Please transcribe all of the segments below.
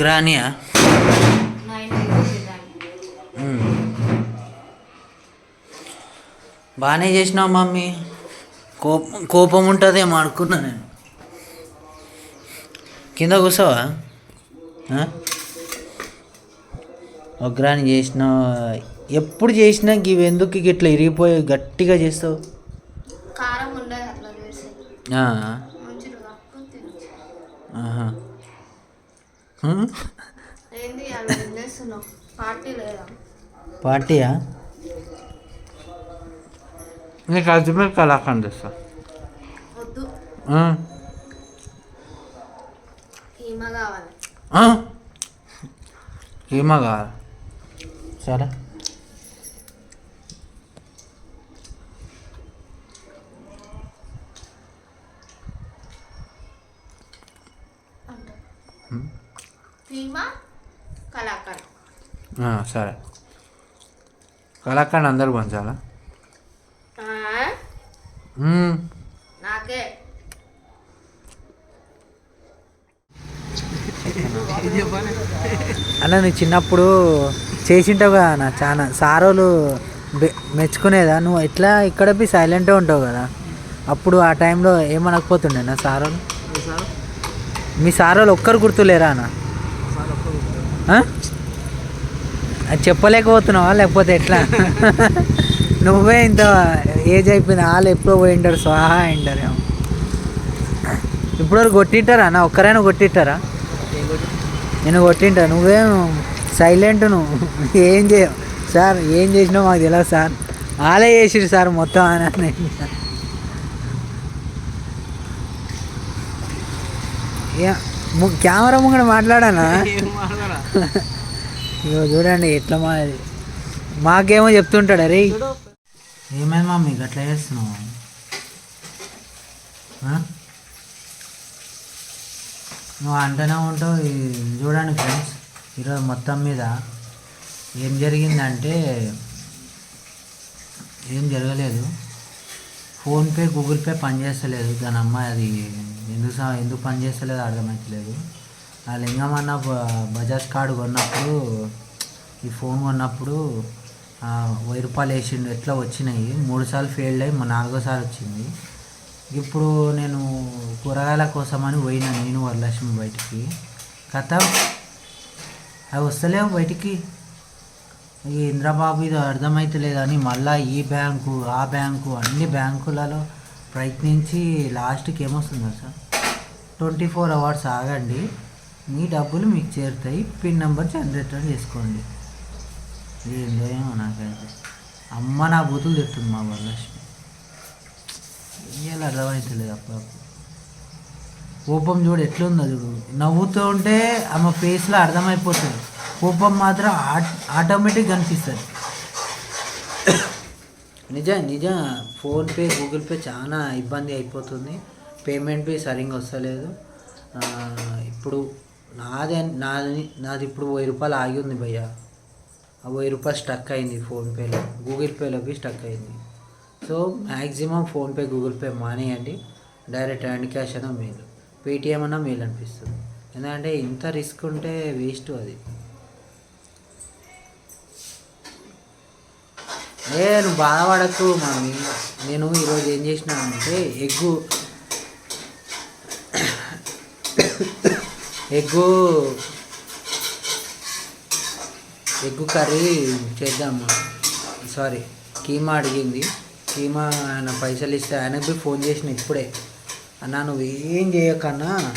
గ్రానియా nine అయిపోయింది దానికి బాగానే చేసినావు మమ్మీ. కోపం కోపం ఉంటుందేమో అనుకున్నా నేను. కింద కూర్చోవా? ఒగ్రాని చేసిన ఎప్పుడు చేసినా ఇవి ఎందుకు ఇట్లా ఇరిగిపోయి గట్టిగా చేస్తావు? కారం పార్టీయా? నీకు అజ్మీర్ తెస్తా కావాలి. ఆ? ఏమో కాదు సరే అంట ఈమ కలాకండ్ ఆ, సరే. కలాకండ్ అందరు పంచాలా? ఆ? మ్మ్. నాకే. అన్న నీ చిన్నప్పుడు చేసింటావు కదా నా చాలా సారోలు మెచ్చుకునేదా? నువ్వు ఎట్లా ఇక్కడ పోయి సైలెంట్గా ఉంటావు కదా? అప్పుడు ఆ టైంలో ఏమనకపోతుండే నా సారోలు? మీ సారోలు ఒక్కరు గుర్తులేరా అన్న? అది చెప్పలేకపోతున్నావా? లేకపోతే ఎట్లా? నువ్వే ఇంత ఏజ్ అయిపోయింది వాళ్ళు ఎప్పుడో పోయింటారు స్వాహా అయింటారు ఇప్పుడు కొట్టింటారా? అన్న ఒక్కరైనా కొట్టింటారా? నేను కొట్టింటా. నువ్వేం సైలెంట్ నువ్వు. ఏం చేయవు సార్ ఏం చేసినావు మాకు తెలియదు సార్. వాళ్ళే చేసిరు సార్ మొత్తం అని ఏ, ము- కెమెరా ముంగడ మాట్లాడానా? ఇగో చూడండి ఎట్లా మాది మాకేమో చెప్తుంటాడు అరే. ఏమైంది మమ్మీ అట్లా చేస్తున్నావు? నువ్వు అంటూనే ఉంటావు చూడండి ఫ్రెండ్స్ ఈరోజు మొత్తం మీద ఏం జరిగిందంటే ఏం జరగలేదు. ఫోన్పే గూగుల్ పే పనిచేస్తలేదు. దాని అమ్మాయి అది ఎందుకు ఎందుకు పనిచేస్తలేదో అర్థమవుతలేదు ఆ లింగమన్న బజాజ్ కార్డు కొన్నప్పుడు ఈ ఫోన్ కొన్నప్పుడు ఆ, వెయ్యి రూపాయలు వేసిండు. ఎట్లా వచ్చినాయి? మూడు సార్లు ఫెయిల్డ్ అయ్యి మా నాలుగోసారి వచ్చింది. ఇప్పుడు నేను కూరగాయల కోసమని పోయినా నేను వరలక్ష్మి బయటికి. కథ? అవి వస్తలేవు బయటికి. ఈ ఇంద్రబాబు ఇది అర్థమవుతలేదని మళ్ళా ఈ బ్యాంకు ఆ బ్యాంకు అన్ని బ్యాంకులలో ప్రయత్నించి లాస్ట్కి ఏమొస్తుందో సార్ ట్వంటీ ఫోర్ అవర్స్ ఆగండి. మీ డబ్బులు మీకు చేరుతాయి. పిన్ నెంబర్ జనరేటర్ చేసుకోండి. ఏందో ఏమో నాకైతే. అమ్మ నా బూతులు తిడుతుంది మా వరలక్ష్మి. ఇయ్యాలి అర్థమవుతలేదు అప్పుడప్పుడు కోపం చూడు ఎట్లుందో చూడు. నవ్వుతూ ఉంటే ఆమె ఫేస్లో అర్థమైపోతుంది. కోపం మాత్రం ఆటోమేటిక్ కనిపిస్తుంది నిజం నిజం. ఫోన్పే గూగుల్ పే చాలా ఇబ్బంది అయిపోతుంది. పేమెంట్ పే సరిగ్గా వస్తలేదు. ఇప్పుడు నాది నాది నాది ఇప్పుడు వెయ్యి రూపాయలు ఆగి ఉంది భయ్య. ఆ వెయ్యి రూపాయలు స్టక్ అయింది ఫోన్పేలో గూగుల్ పేలోకి స్టక్ అయింది. So maximum PhonePe Google Pay మానేయండి. డైరెక్ట్ హ్యాండ్ క్యాష్ అయినా మేలు. పేటిఎం అన్నా మేలు అనిపిస్తుంది. ఎందుకంటే ఇంత రిస్క్ ఉంటే వేస్ట్ అది. ఏ నువ్వు బాధపడకు మమ్మీ. నేను ఈరోజు ఏం చేసినానంటే ఎగ్గు ఎగ్గు. ఎగ్గు కర్రీ చేద్దాము? సారీ కీమా అడిగింది. కీమా ఆయన పైసలు ఇస్తే ఆయనకు ఫోన్ చేసిన ఇప్పుడే. అన్నా నువ్వు ఏం చేయకన్నా?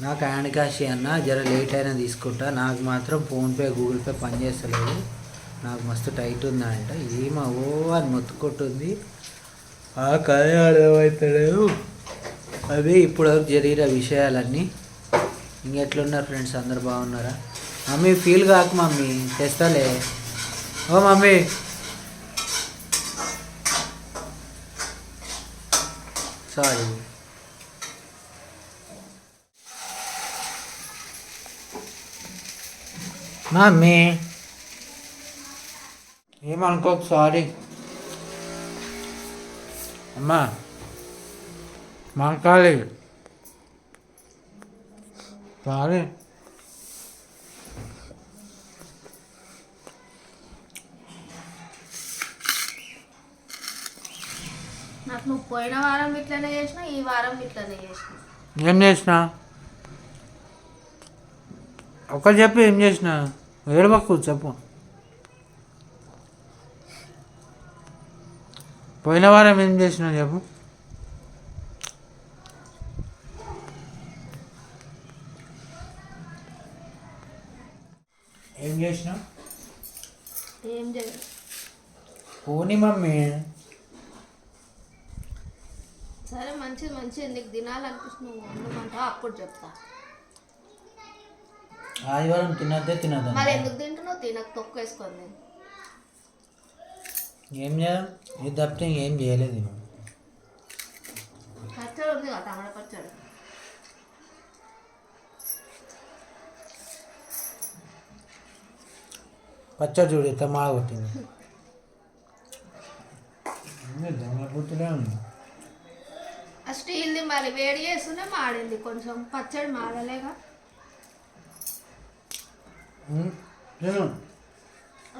నాకు హ్యాండ్ క్యాష్ అన్న జర లేట్ అయినా తీసుకుంటా. నాకు మాత్రం ఫోన్పే గూగుల్ పే పనిచేస్తలేదు నాకు మస్తు టైట్ ఉందంట. ఏమో ఓ అని మొత్తుకుంటుంది ఆ కదే అర్థమవుతలేదు అవి ఇప్పటివరకు జరిగిన విషయాలన్నీ. ఇంకెట్లున్నారు ఫ్రెండ్స్? అందరు బాగున్నారా? మమ్మీ ఫీల్ కాక మమ్మీ. తెస్తాలే ఓ మమ్మీ. Sorry mummy. ఏమనుకోకు సారీ అమ్మా. మాకాలి Vale. నాకు నువ్వు పోయిన వారం ఇట్లనే చేసిన ఈ వారం ఇట్లనే చేసిన. ఏం చేసిన? ఒకరు చెప్పి ఏం చేసిన? ఏడవకు చెప్పు. పోయిన వారం ఏం చేసిన చెప్పు. ఏం చేసిన ఏం చేయదు పోనీ మమ్మీ. సరే మంచిది మంచిది. నీకు తినాలనిపిస్తుంది నువ్వు వండమంటావు అప్పుడు చెప్తా. ఆదివారం తినద్దే తినద్దా మరి ఎందుకు తింటున్నావు? తినకు తొక్కు వేసుకొని ఏం చేయాలి ఇది తప్పితే ఏం చేయలేదు. పచ్చడి ఉంది కదా టమాటా పచ్చడి. పచ్చడి చూడు ఎంత మాడ కొట్టింది ఆ స్టీల్ది మరి వేడి చేస్తూనే మాడింది కొంచెం. పచ్చడి మాడలేగా?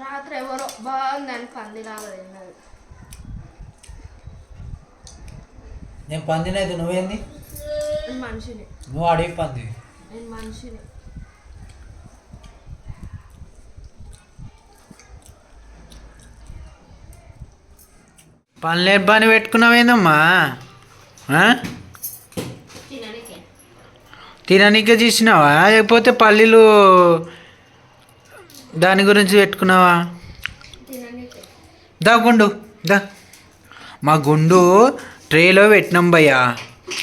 రాత్రి ఎవరో బాగుందని పందిలాగా తిన్నది. నేను పందినైతే నువ్వేంది? నేను మనిషిని. నువ్వు అడిగి పంది. నేను మనిషిని. పనులు పని పెట్టుకున్నావేందమ్మా? తిననికే. చేసినావా? లేకపోతే పల్లీలు దాని గురించి పెట్టుకున్నావా? దా గుండు దా. మా గుండు ట్రేలో పెట్టినాం భయ్యా.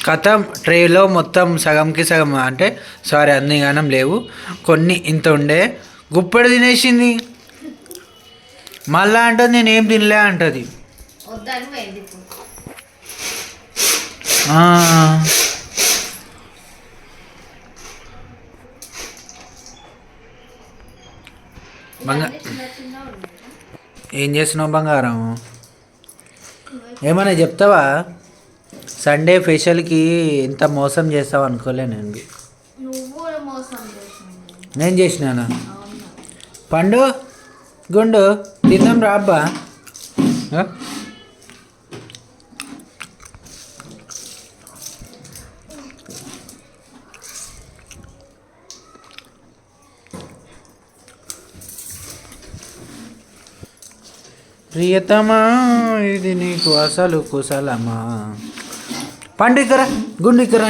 కథ ట్రేలో మొత్తం సగంకి సగం అంటే సారీ అన్ని గానం లేవు. కొన్ని ఇంత ఉండే. గుప్పెడు తినేసింది. మళ్ళా అంటుంది నేను ఏం తినలే అంటది. వద్దని పోయింది ఇప్పుడు ఏం చేస్తున్నావు బంగారం? ఏమైనా చెప్తావా? సండే ఫెషల్కి ఇంత మోసం చేస్తావు అనుకోలే నేను. నేను చేసినానా? పండు గుండు తిందాం రా ప్రియతమా ఇది నీకు అసలు కుశలమా? పండు ఇక్కడ గుండు ఇక్కడ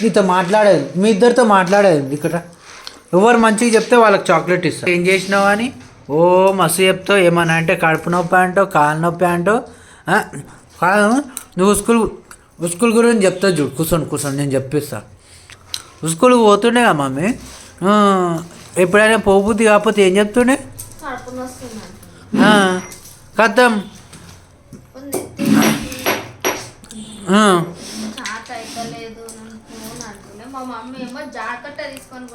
నీతో మాట్లాడేది మీ ఇద్దరితో మాట్లాడేది ఇక్కడ ఎవరు మంచిగా చెప్తే వాళ్ళకి చాక్లెట్ ఇస్తా. ఏం చేసినావు అని? ఓ మస్తు చెప్తావు ఏమన్నా అంటే కడుపు నొప్పి అంటావు కాలు నొప్పి అంటావు ఆ, కాదు నువ్వు స్కూల్ స్కూల్ గురించి చెప్తా చూడు కూర్చొని కూర్చొని నేను చెప్పిస్తా. స్కూల్కి పోతుండే కదా మమ్మీ? ఎప్పుడైనా పోబుద్ది కాకపోతే ఏం చెప్తుండే? అంటుండే మా మమ్మీ ఏమో జాకెట్ తీసుకొని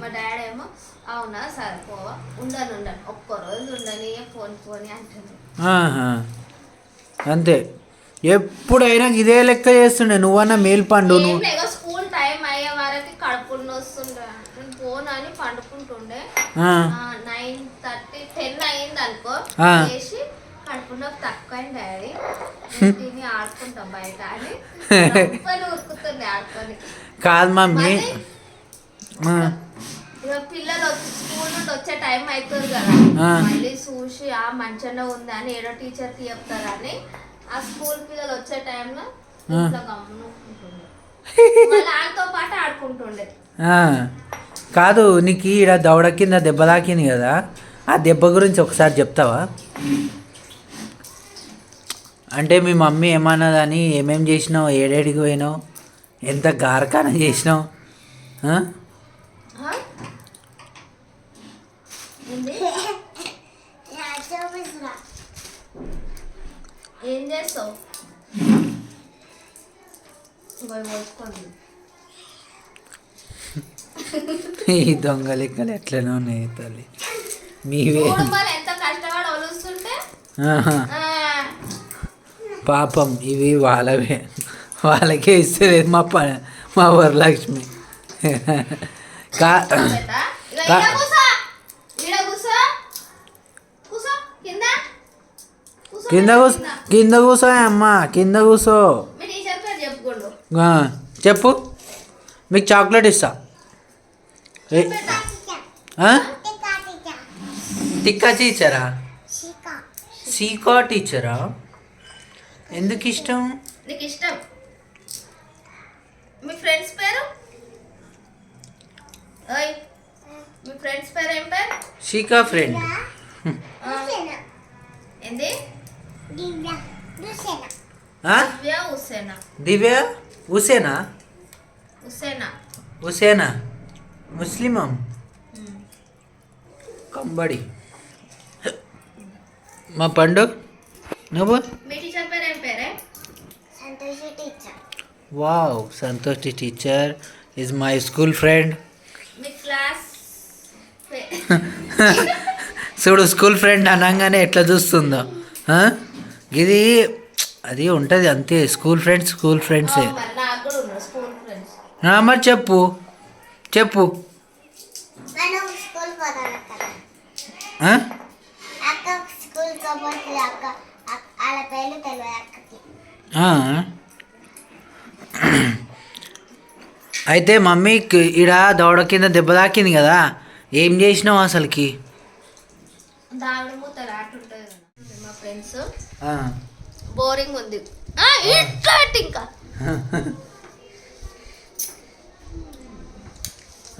మా డాడీ ఏమో అవునా సరే పోవా. ఉండను ఉండను. ఒక్క రోజు ఉండని ఫోన్ ఫోన్ అంటుంది. ఆహా. అంతే. ఎప్పుడైనా ఇదే లెక్క చేస్తుండే నువ్వన్నా మేలు పండు నువ్వు స్కూల్ టైం అయ్యే వరకు కడుపు నొస్తుండే నేను ఫోన్ అని పండుకుంటుండే ఆ, నైన్ థర్టీ టెన్ అయింది అనుకో. చేసి కడుపు నొప్పి తిని ఆడుకుంటాం బయట అని ఉరుకుతుంది కాదు మమ్మీ. పిల్లలు వచ్చి స్కూల్ నుండి వచ్చే టైం అవుతుంది కదా. మళ్ళీ చూసి ఆ మంచిగానే ఉంది అని ఏడో టీచర్కి చెప్తారని ఆ స్కూల్ పిల్లలు వచ్చే టైంలో వాళ్ళతో పాటు ఆడుకుంటుండే. కాదు నీకు ఈడ దవడ కింద దెబ్బ తాకింది కదా. ఆ దెబ్బ గురించి ఒకసారి చెప్తావా? అంటే మీ మమ్మీ ఏమన్నదని ఏమేం చేసినావు ఏడేడికి పోయినావు ఎంత గారకాన చేసినావు? ఏం చేస్తావు? ఈ దొంగ లెక్కలు ఎట్లనో ఉన్నాయి తల్లి. మీవే పాపం ఇవి వాళ్ళవే. వాళ్ళకే ఇస్తలేదు మా ప మా వరలక్ష్మి. కా కింద. కూర్చో కింద కూర్చో అమ్మ? కింద కూర్చో చెప్పు. మీకు చాక్లెట్ ఇస్తా. టిక్కా టీచరా? సీకా. టీచరా? ఎందుకు ఇష్టం నీకు ఇష్టం మీ ఫ్రెండ్స్ పేరు? ఓయ్ మీ ఫ్రెండ్స్ పేరు ఏం పేరు? సీకా ఫ్రెండ్. ఏంది? దివ్య. హుసేనా దివ్య హుసేనా హుసేనా హుసేనా ముస్లిమం. కంబడి. మా పండు? నువ్వు? Wow Santosh teacher is my school friend. చూడు స్కూల్ ఫ్రెండ్ అనగానే ఎట్లా చూస్తుందో. ఆ? ఇది అది ఉంటుంది అంతే స్కూల్ ఫ్రెండ్స్. స్కూల్ ఫ్రెండ్సే. మరి చెప్పు. చెప్పు. స్కూల్ పోతుంది అక్క. అక్క- వాళ్ళ పేర్లు తెలియదు అక్కకి. ఆ. అయితే మమ్మీకి ఈడ దవడ కింద దెబ్బ తాకింది కదా ఏం చేసినావు అసలుకి? దావిడ మూతలు ఆట ఉంటుంది కదా. మా ఫ్రెండ్స్. ఆ. బోరింగ్ ఉంది. ఆ, ఇంకా అటు ఇంకా.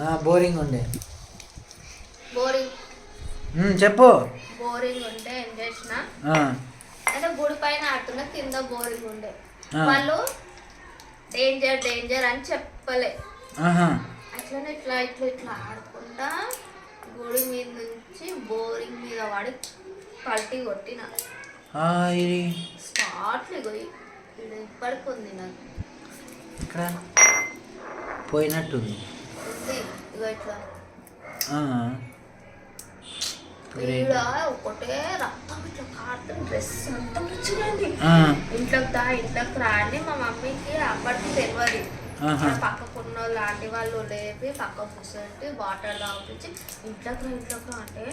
ఆ, బోరింగ్ ఉండే. చెప్పు. బోరింగ్ ఉంటే ఏం చేసిన. అంటే గుడి పైన ఆడుతున్న కింద బోరింగ్ ఉండే. వాళ్ళు డేంజర్ డేంజర్ అని చెప్పలే. అట్లనే ఇట్లా ఇట్లా ఇట్లా ఆడుకుంటా గుడి మీద నుంచి బోరింగ్ మీద పడి పల్టీ కొట్టిన. స్పాట్లు పోయి ఇది ఇప్పటికి ఉంది నాకు. ఇక్కడ పోయినట్టుంది. ఇగో ఇట్లా. ఒకటే రక్తం ఇట్లా కారుతుంది డ్రెస్. ఇంట్లోకి దా ఇంట్లోకి రాని మా మమ్మీకి అప్పటికి తెలియదు. పక్కకున్న లాంటి వాళ్ళు లేపి పక్క కూర్చోబెట్టి వాటర్ తాగిపించి ఇంట్లోకి ఇంట్లోకి అంటే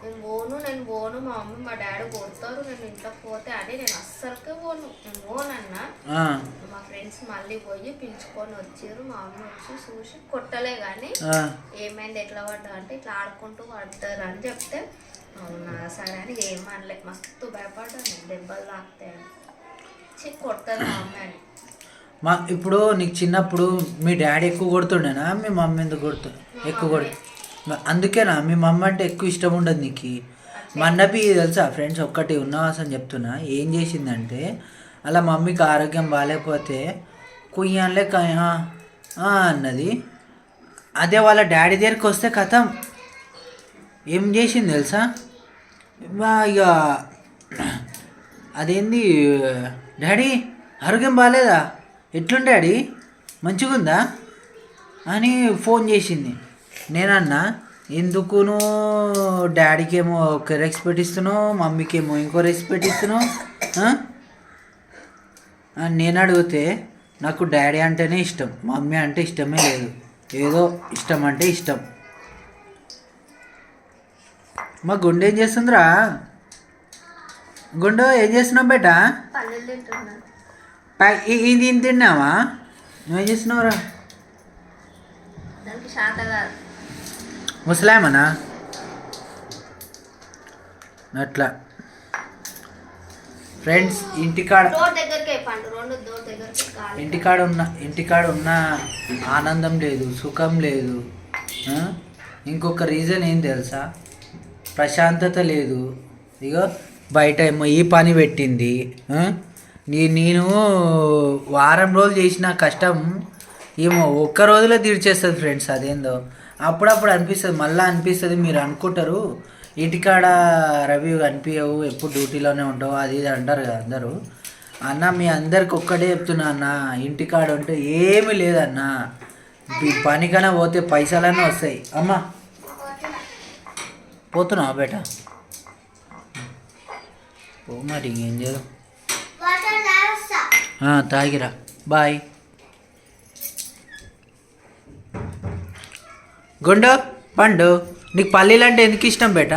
నేను పోను నేను పోను మా మమ్మీ మా డాడీ కొడతారు నేను ఇంట్లోకి పోతే అని నేను అస్సలకే పోను నేను పోనన్నా. మా ఫ్రెండ్స్ మళ్ళీ పోయి పిలుచుకొని వచ్చారు మా అమ్మ వచ్చి చూసి కొట్టలే కానీ. ఏమైంది ఎట్లా పడ్డా అంటే ఇట్లా ఆడుకుంటూ పడతారు అని చెప్తే అవునా సరే అని ఏమనలే మస్తు భయపడ్డాను దెబ్బలు తాకుతాయని చి కొడతారు మా అమ్మ అని మా ఇప్పుడు నీకు చిన్నప్పుడు మీ డాడీ ఎక్కువ కొడుతుండేనా? మీ మమ్మీ ఎందుకు కొడుతు ఎక్కువ కొడు మ- అందుకేనా? మీ మమ్మీ అంటే ఎక్కువ ఇష్టం ఉండదు నీకు. మన్నపి తెలుసా? ఫ్రెండ్స్ ఒక్కటి ఉన్నవాస అని చెప్తున్నా. ఏం చేసిందంటే అలా మమ్మీకి ఆరోగ్యం బాగాలేకపోతే కుయ్యాన్లే కయ్యా అన్నది. అదే వాళ్ళ డాడీ దగ్గరికి వస్తే కథం. ఏం చేసింది తెలుసా? మా ఇక అదేంది? డాడీ ఆరోగ్యం బాగాలేదా ఎట్లుంది డాడీ? మంచిగుందా? అని ఫోన్ చేసింది. నేనన్నా ఎందుకును డాడీకి ఏమో ఒక రెస్పెక్ట్ ఇస్తున్నావు మమ్మీకి ఏమో ఇంకో రెస్పెక్ట్ ఇస్తున్నావు నేను అడిగితే నాకు డాడీ అంటేనే ఇష్టం మమ్మీ అంటే ఇష్టమే లేదు ఏదో ఇష్టం అంటే ఇష్టం. మా గుండె ఏం చేస్తుందిరా? గుండె ఏం చేస్తున్నావు బేటా పల్లెలు తింటున్నాను పై- ఇ- ఇది తిన్నావా నువ్వేం చేస్తున్నావురా ముసలామనా అట్లా ఫ్రెండ్స్ ఇంటికాడ ఇంటికాడ ఉన్న ఇంటికాడ ఉన్న ఆనందం లేదు సుఖం లేదు? ఇంకొక రీజన్ ఏం తెలుసా? ప్రశాంతత లేదు. ఇగో బయట ఏమో ఈ పని పెట్టింది నేను వారం రోజులు చేసిన కష్టం ఏమో ఒక్క రోజులో తీర్చేస్తుంది ఫ్రెండ్స్ అదేందో. అప్పుడప్పుడు అనిపిస్తుంది మళ్ళీ అనిపిస్తుంది మీరు అనుకుంటారు. ఇంటికాడ రవి కనిపించవు ఎప్పుడు డ్యూటీలోనే ఉంటావు అది ఇది అంటారు కదా అందరూ. అన్న మీ అందరికి ఒక్కటే చెప్తున్నా అన్న ఇంటికాడ ఉంటే ఏమీ లేదన్న. పనికైనా పనికన్నా పోతే పైసలన్నీ వస్తాయి. అమ్మా పోతున్నావా బేట? ఓ మరి ఇంకేం చేద్దాం తాగిరా. బాయ్. గుండు పండు నీకు పల్లీలు అంటే ఎందుకు ఇష్టం బేట?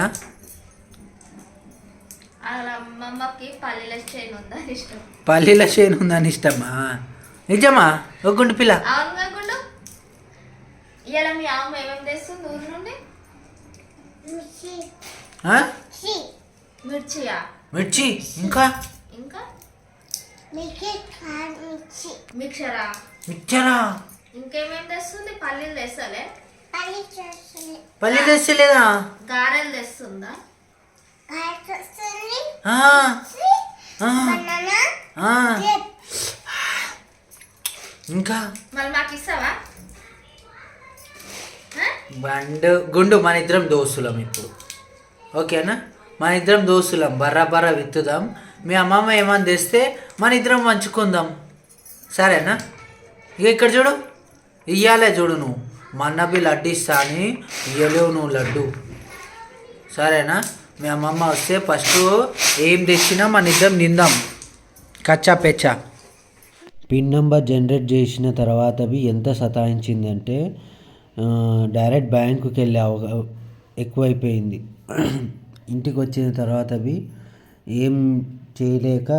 పల్లీల చైన్ ఉందని ఇష్టమా? నిజమా? ఒక గుండు పిల్ల. మిర్చి? ఇంకా? ఇంకా? మిక్సరా మిర్చరా ఇంకేమేమి తెస్తుంది? పల్లీలు తెస్తలే. పల్లి తెచ్చలేదా గారెలు తెస్తుందా? ఆ, ఆ, ఆ. ఇంకా? మళ్ళీ మాకు ఇస్తావా? ఆ? బండు గుండు మన ఇద్దరం దోస్తులం ఇప్పుడు. ఓకేనా? మన ఇద్దరం దోస్తులం. బర్రా బర్రా విత్తుదాం. మీ అమ్మమ్మ ఏమని తెస్తే మన ఇద్దరం పంచుకుందాం. సరేనా? ఇక ఇక్కడ చూడు. ఇయ్యాలే చూడు నువ్వు. మన్నబి లడ్డు ఇస్తా అని ఇయ్యలేవు నువ్వు లడ్డు. సరేనా? మీ అమ్మమ్మ వస్తే ఫస్ట్ ఏం తెచ్చినా మన ఇద్దరం నిందాం కచ్చా పెచ్చా. పిన్ నెంబర్ జనరేట్ చేసిన తర్వాత అవి ఎంత సతాయించిందంటే డైరెక్ట్ బ్యాంకుకి వెళ్ళే అవగా ఎక్కువైపోయింది. ఇంటికి వచ్చిన తర్వాత అవి ఏం చేయలేక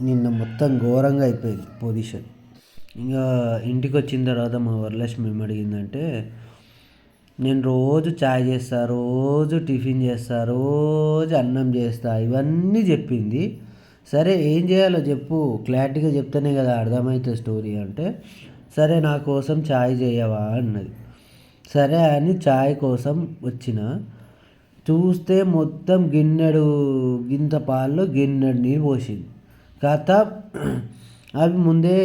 నిన్న మొత్తం ఘోరంగా అయిపోయింది పొజిషన్. ఇంకా ఇంటికి వచ్చిన తర్వాత మా వరలక్ష్మి అడిగిందంటే నేను రోజు చాయ్ చేస్తా రోజు టిఫిన్ చేస్తా రోజు అన్నం చేస్తా ఇవన్నీ చెప్పింది. సరే ఏం చేయాలో చెప్పు క్లారిటీగా చెప్తేనే కదా అర్థమవుతుంది స్టోరీ అంటే సరే నా కోసం చాయ్ చేయవా అన్నది. సరే అని చాయ్ కోసం వచ్చిన చూస్తే మొత్తం గిన్నెడు గింత పాలలో గిన్నెడు నీరు పోసింది. కాత అవి ముందే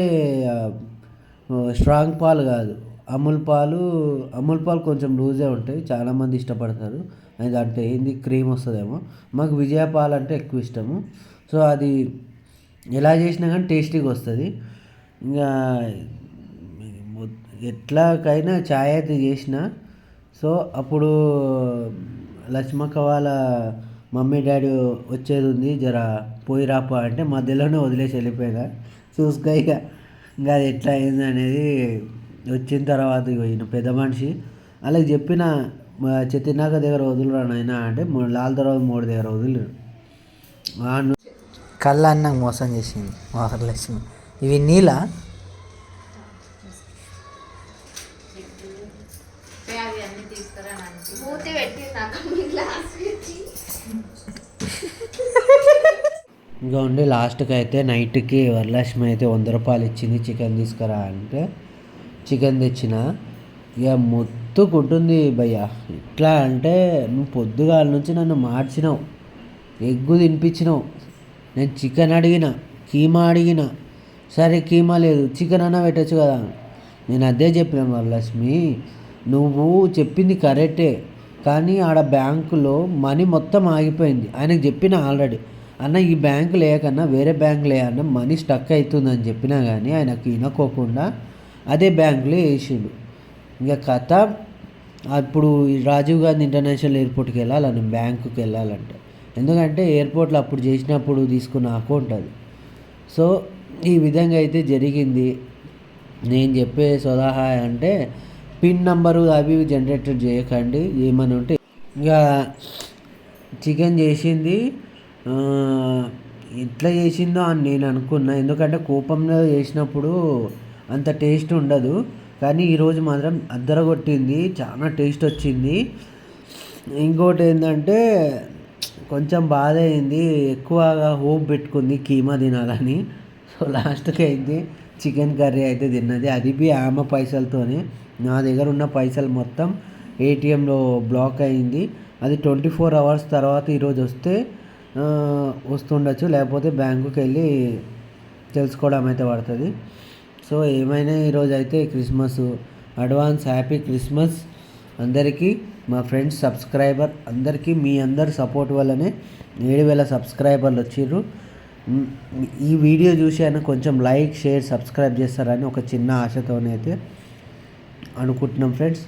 స్ట్రాంగ్ పాలు కాదు. అమూల్ పాలు అమూల్ పాలు కొంచెం లూజే ఉంటాయి. చాలామంది ఇష్టపడతారు. అది అంటే ఏంది క్రీమ్ వస్తుందేమో. మాకు విజయ పాలు అంటే ఎక్కువ ఇష్టము. సో అది ఎలా చేసినా కానీ టేస్టీగా వస్తుంది. ఇంకా ఎట్లాకైనా ఛాయ్ అయితే చేసిన. సో అప్పుడు లక్ష్మక్క వాళ్ళ మమ్మీ డాడీ వచ్చేది ఉంది జర పోయి అంటే మధ్యలోనే వదిలేసి వెళ్ళిపోయినా. చూసుకో ఇక ఇంకా అది ఎట్లా అయింది అనేది వచ్చిన తర్వాత ఇక ఈయన పెద్ద మనిషి. అలాగే చెప్పిన మా దగ్గర వదులురా నాయన అంటే లాల్ తర్వాత మూడు దగ్గర వదిలి. కళ్ళ అన్నం మోసం చేసింది మహాలక్ష్మి ఇవి నీలా మూతి పెట్టి నాకు మీ గ్లాస్ పెట్టి ఇంకా ఉండి లాస్ట్కి అయితే నైట్కి వరలక్ష్మి అయితే వంద రూపాయలు ఇచ్చింది చికెన్ తీసుకురా అంటే చికెన్ తెచ్చిన. ఇక మొత్తుకుంటుంది భయ్య. ఎట్లా అంటే నువ్వు పొద్దుగాల నుంచి నన్ను మార్చినావు ఎగ్గు తినిపించినావు నేను చికెన్ అడిగిన కీమా అడిగిన సరే కీమా లేదు చికెన్ అన్న పెట్టచ్చు కదా. నేను అదే చెప్పిన వరలక్ష్మి నువ్వు చెప్పింది కరెక్టే కానీ ఆడ బ్యాంకులో మనీ మొత్తం ఆగిపోయింది. ఆయనకు చెప్పిన ఆల్రెడీ. అన్న ఈ బ్యాంకు లేకన్నా వేరే బ్యాంక్ లేకన్నా మనీ స్టక్ అవుతుందని చెప్పినా కానీ ఆయనకు వినకోకుండా అదే బ్యాంకులో వేసిండు. ఇంకా కథ అప్పుడు రాజీవ్ గాంధీ ఇంటర్నేషనల్ ఎయిర్పోర్ట్కి వెళ్ళాలని బ్యాంకుకి వెళ్ళాలంటే. ఎందుకంటే ఎయిర్పోర్ట్లో అప్పుడు చేసినప్పుడు తీసుకున్న అకౌంట్ అది. సో ఈ విధంగా అయితే జరిగింది. నేను చెప్పే సలహా అంటే పిన్ నంబరు అవి ఇవి జనరేటర్ చేయకండి ఏమని ఉంటే ఇంకా చికెన్ చేసింది ఎట్లా చేసిందో అని నేను అనుకున్నా. ఎందుకంటే కోపంలో చేసినప్పుడు అంత టేస్ట్ ఉండదు. కానీ ఈరోజు మాత్రం అద్దరగొట్టింది. చాలా టేస్ట్ వచ్చింది. ఇంకోటి ఏంటంటే కొంచెం బాధ అయింది ఎక్కువగా హోప్ పెట్టుకుంది కీమా తినాలని. సో లాస్ట్కి అయితే చికెన్ కర్రీ అయితే తిన్నది. అది బి ఆమె పైసలతోనే. నా దగ్గర ఉన్న పైసలు మొత్తం ఏటీఎంలో బ్లాక్ అయింది. అది ట్వంటీ ఫోర్ అవర్స్ తర్వాత ఈరోజు వస్తే వస్తుండొచ్చు. లేకపోతే బ్యాంకుకి వెళ్ళి తెలుసుకోవడం అయితే పడుతుంది. సో ఏమైనా ఈరోజు అయితే క్రిస్మస్. అడ్వాన్స్ హ్యాపీ క్రిస్మస్ అందరికీ. మా ఫ్రెండ్స్ సబ్స్క్రైబర్ అందరికీ మీ అందరి సపోర్ట్ వల్లనే ఏడు వేల సబ్స్క్రైబర్లు వచ్చిర్రు. ఈ వీడియో చూసి అయినా కొంచెం లైక్ షేర్ సబ్స్క్రైబ్ చేస్తారని ఒక చిన్న ఆశతోనైతే అనుకుంటున్నాం ఫ్రెండ్స్.